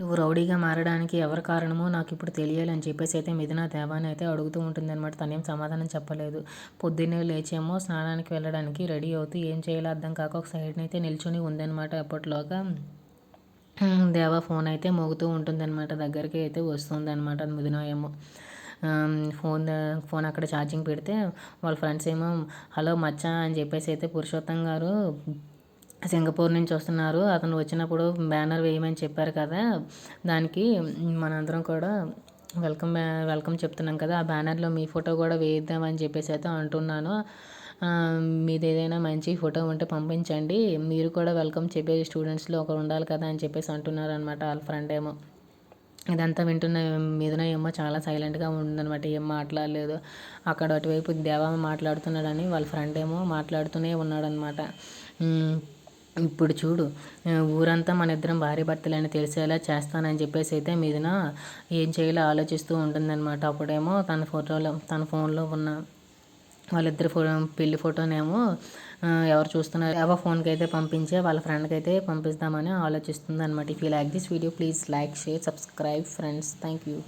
నువ్వు రౌడీగా మారడానికి ఎవరు కారణమో నాకు ఇప్పుడు తెలియాలి అని చెప్పేసి అయితే మిథున దేవాని అయితే అడుగుతూ ఉంటుందన్నమాట. తనేం సమాధానం చెప్పలేదు. పొద్దున్నే లేచేమో స్నానానికి వెళ్ళడానికి రెడీ అవుతూ ఏం చేయాలో అర్థం కాక ఒక సైడ్నైతే నిల్చుని ఉందన్నమాట. అప్పట్లోగా దేవా ఫోన్ అయితే మోగుతూ ఉంటుందన్నమాట. దగ్గరికి అయితే వస్తుందన్నమాట మిథున ఏమో. ఫోన్ ఫోన్ అక్కడ ఛార్జింగ్ పెడితే వాళ్ళ ఫ్రెండ్స్ ఏమో హలో మచ్చా అని చెప్పేసి అయితే పురుషోత్తం గారు సింగపూర్ నుంచి వస్తున్నారు. అతను వచ్చినప్పుడు బ్యానర్ వేయమని చెప్పారు కదా. దానికి మనందరం కూడా వెల్కమ్ వెల్కమ్ చెప్తున్నాం కదా. ఆ బ్యానర్లో మీ ఫోటో కూడా వేయిద్దామని చెప్పేసి అయితే అంటున్నాను. మీది ఏదైనా మంచి ఫోటో ఉంటే పంపించండి. మీరు కూడా వెల్కమ్ చెప్పే స్టూడెంట్స్లో ఒకరు ఉండాలి కదా అని చెప్పేసి అంటున్నారు అనమాట వాళ్ళ ఫ్రెండ్ ఏమో. ఇదంతా వింటున్న మీదన ఏమో చాలా సైలెంట్గా ఉందనమాట ఏం మాట్లాడలేదు. అక్కడ అటువైపు దేవా మాట్లాడుతున్నాడని వాళ్ళ ఫ్రెండ్ ఏమో మాట్లాడుతూనే ఉన్నాడనమాట ఇప్పుడు చూడు ఊరంతా మన ఇద్దరం భార్య భర్తలని తెలిసేలా చేస్తానని చెప్పేసి అయితే మీదన ఏం చేయాలో ఆలోచిస్తూ ఉంటుందన్నమాట. అప్పుడేమో తన ఫోటోలో తన ఫోన్లో ఉన్న వాళ్ళిద్దరు ఫోటో పెళ్ళి ఫోటోనేమో ఎవరు చూస్తున్నారు ఎవరో ఫోన్కి అయితే పంపించే వాళ్ళ ఫ్రెండ్కి అయితే పంపిస్తామని ఆలోచిస్తుంది అనమాట if you like this video please like share subscribe friends thank you